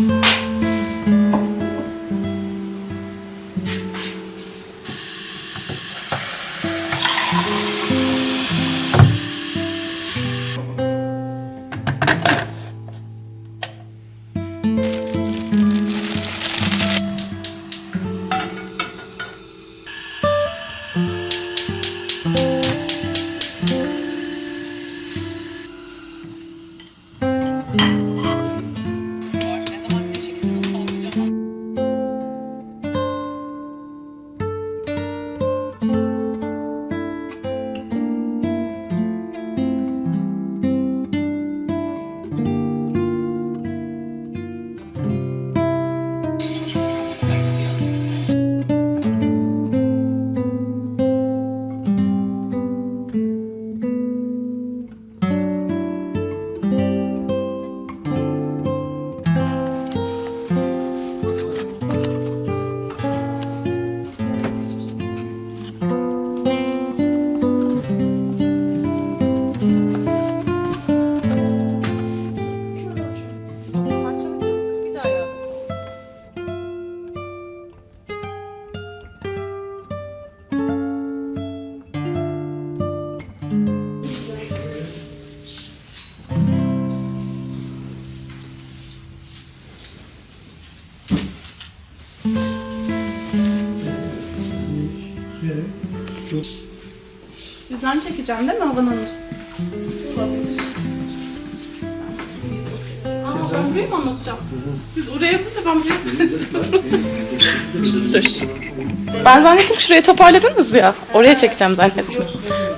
Ne Sizden çekeceğim değil mi Havan Hanım? Aa, ben burayı mı anlatacağım? Siz oraya yapınca ben buraya Dur. Ben zannettim şuraya toparladınız ya. Oraya çekeceğim zannettim.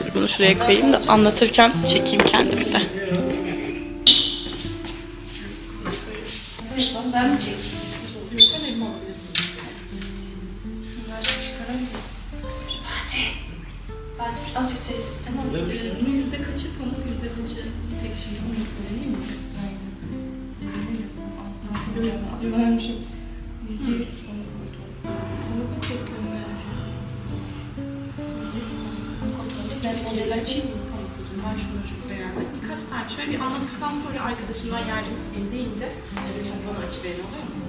Dur bunu şuraya koyayım da anlatırken çekeyim kendimi de. Sessiz tamam? Bunun yüzde kaçı pamuk, yüzde kaçı tek şey pamuk değil mi? Güzelmişim. Ben model açayım mı? Ben şunu çok beğendim. Birkaç tane şöyle bir anlattıktan sonra arkadaşımdan yardım isteyeyim deyince biraz bana açı verin olur mu?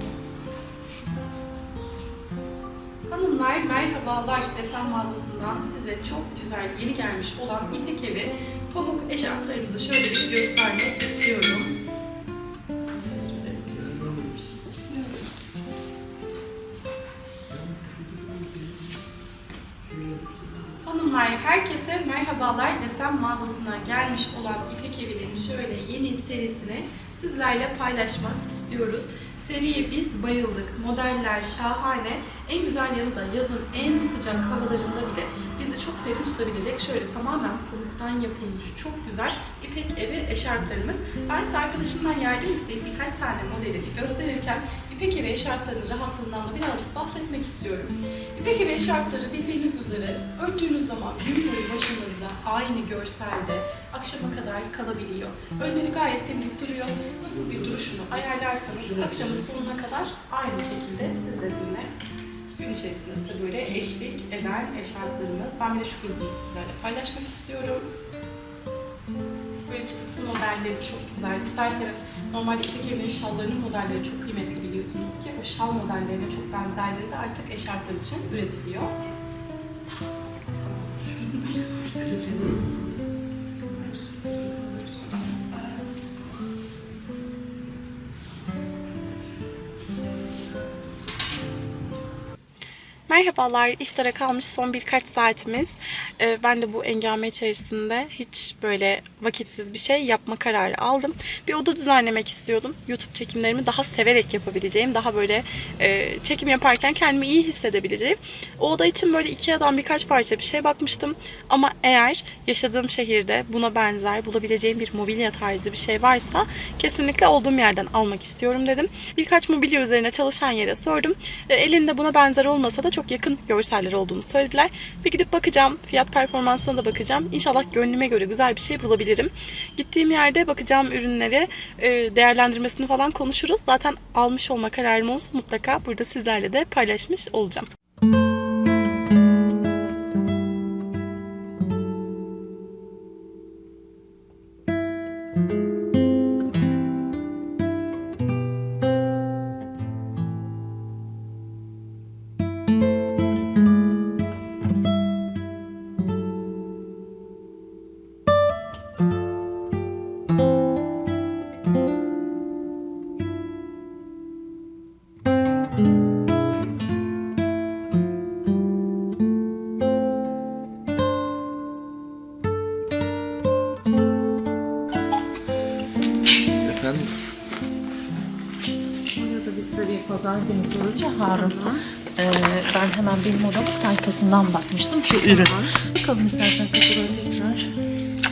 Hanımlar merhabalar desen mağazasından size çok güzel yeni gelmiş olan iplik evi pamuk eşarplarımızı şöyle bir göstermek istiyorum. Hanımlar herkese merhabalar desem mağazasına gelmiş olan İpek Evi'nin şöyle yeni serisini sizlerle paylaşmak istiyoruz. Seriye biz bayıldık. Modeller şahane. En güzel yanı da yazın en sıcak havalarında bile bizi çok serin tutabilecek şöyle tamamen pamuktan yapılmış çok güzel İpek Evi eşarplarımız. Ben size arkadaşımdan yardım isteyip birkaç tane modelini gösterirken İpek Evi eşarplarının rahatlığından da birazcık bahsetmek istiyorum. İpek Evi eşarpları bildiğiniz üzere örttüğünüz zaman gün boyu başınızda aynı görselde akşama kadar kalabiliyor. Önleri gayet dimdik duruyor. Nasıl bir duruşunu ayarlarsanız akşamın sonuna kadar aynı şekilde sizlerinle gün içerisinde size böyle eşlik eden eşarplarımız. Ben bir de şu grubunu sizlerle paylaşmak istiyorum. Böyle çıtıpsı modelleri çok güzel. İsterseniz normalde İpek Evi'nin şallarının modelleri çok kıymetli biliyorsunuz ki o şal modellerine çok benzerleri de artık eşarplar için üretiliyor. Merhabalar, iftara kalmış son birkaç saatimiz. Ee, ben de bu engame içerisinde hiç böyle vakitsiz bir şey yapma kararı aldım. Bir oda düzenlemek istiyordum. YouTube çekimlerimi daha severek yapabileceğim, daha böyle e, çekim yaparken kendimi iyi hissedebileceğim. O oda için böyle Ikea'dan birkaç parça bir şey bakmıştım. Ama eğer yaşadığım şehirde buna benzer bulabileceğim bir mobilya tarzı bir şey varsa kesinlikle olduğum yerden almak istiyorum dedim. Birkaç mobilya üzerine çalışan yere sordum. E, elinde buna benzer olmasa da çok yakın görseller olduğunu söylediler. Bir gidip bakacağım. Fiyat performansına da bakacağım. İnşallah gönlüme göre güzel bir şey bulabilirim. Gittiğim yerde bakacağım ürünleri e, değerlendirmesini falan konuşuruz. Zaten almış olma kararım olsa mutlaka burada sizlerle de paylaşmış olacağım. Size bir pazar günü sorunca Harun. Ee, ben hemen benim odamın sayfasından bakmıştım şu ürün. Bakalım istersen katılır tekrar.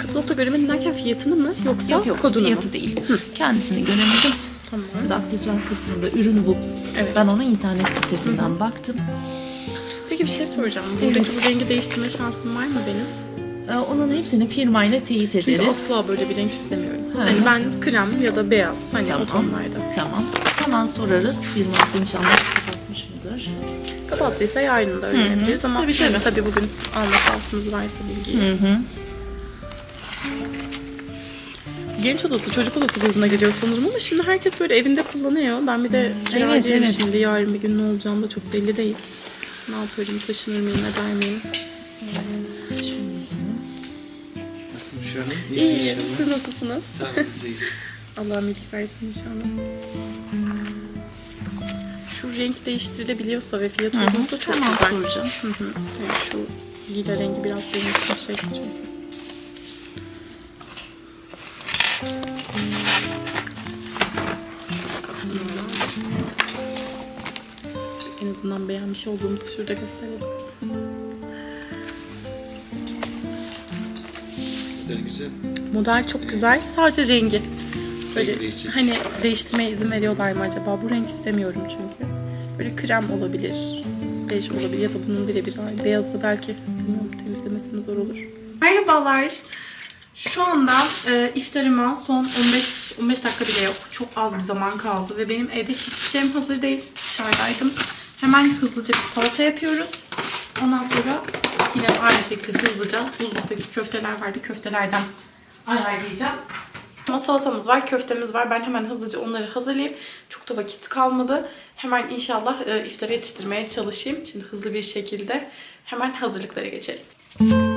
Katalogda göremedim derken fiyatını mı yoksa Yok yok kodunu fiyatı mu? değil. Kendisini göremedim. Tamam. Burada aksesuar kısmında ürünü bu. Evet. Ben onun internet sitesinden baktım. Peki bir şey soracağım. Evet. Buradaki bu rengi değiştirme şansım var mı benim? Ee, onun hepsini firmayla teyit Çünkü ederiz. asla böyle bir renk istemiyorum. Hı. Hani ben krem ya da beyaz hani Tamam. o tonlarda. Tamam. Hemen sorarız. Firmamız inşallah kapatmış mıdır? Kapattıysa yarın da öğrenebiliriz ama Tabii, tabii. tabii bugün alma şansımız varsa bilgiyi. Hı hı. Genç odası, çocuk odası grubuna geliyor sanırım ama şimdi herkes böyle evinde kullanıyor. Ben bir de kiracıyım evet. şimdi. Yarın bir gün ne olacağım da çok belli değil. Ne yaparım, taşınır mıyım, eder miyim? Nasılsın şu an? İyi, İyisin yanımda. siz nasılsınız? Sağ ol, bizdeyiz. Allah'ım iyilik versin inşallah. Şu renk değiştirilebiliyorsa ve fiyat uygunsa çok Hemen güzel. soracağım. Hı hı. Yani şu lila rengi biraz benim için şey çünkü. En azından beğenmiş olduğumuzu şurada gösterelim. Güzel. Model çok güzel. Sadece rengi. Böyle Renk hani değiştirmeye izin veriyorlar mı acaba? Bu renk istemiyorum çünkü. Böyle krem olabilir. Bej olabilir ya da bunun birebir hali. Beyazı belki bilmiyorum temizlemesi mi zor olur. Merhabalar. Şu anda e, iftarıma son 15 15 dakika bile yok. Çok az bir zaman kaldı ve benim evde hiçbir şeyim hazır değil. Dışarıdaydım. Hemen hızlıca bir salata yapıyoruz. Ondan sonra yine aynı şekilde hızlıca buzluktaki köfteler vardı. Köftelerden ayarlayacağım. Ama salatamız var, köftemiz var. Ben hemen hızlıca onları hazırlayayım. Çok da vakit kalmadı. Hemen inşallah e, iftara yetiştirmeye çalışayım. Şimdi hızlı bir şekilde hemen hazırlıklara geçelim. Evet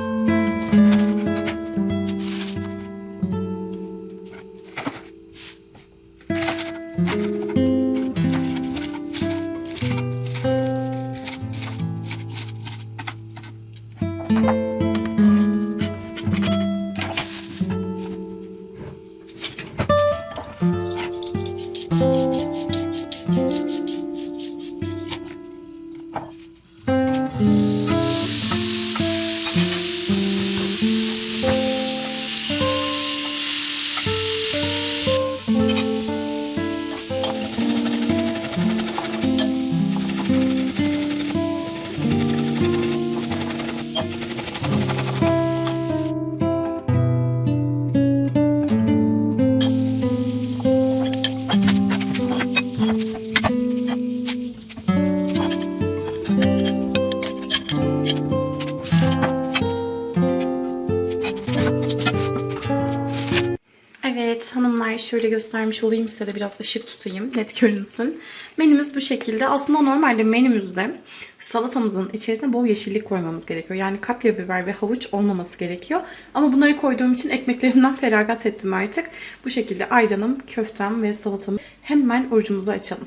şöyle göstermiş olayım size de biraz ışık tutayım net görünsün. Menümüz bu şekilde. Aslında normalde menümüzde salatamızın içerisine bol yeşillik koymamız gerekiyor. Yani kapya biber ve havuç olmaması gerekiyor. Ama bunları koyduğum için ekmeklerimden feragat ettim artık. Bu şekilde ayranım, köftem ve salatamı hemen orucumuzu açalım.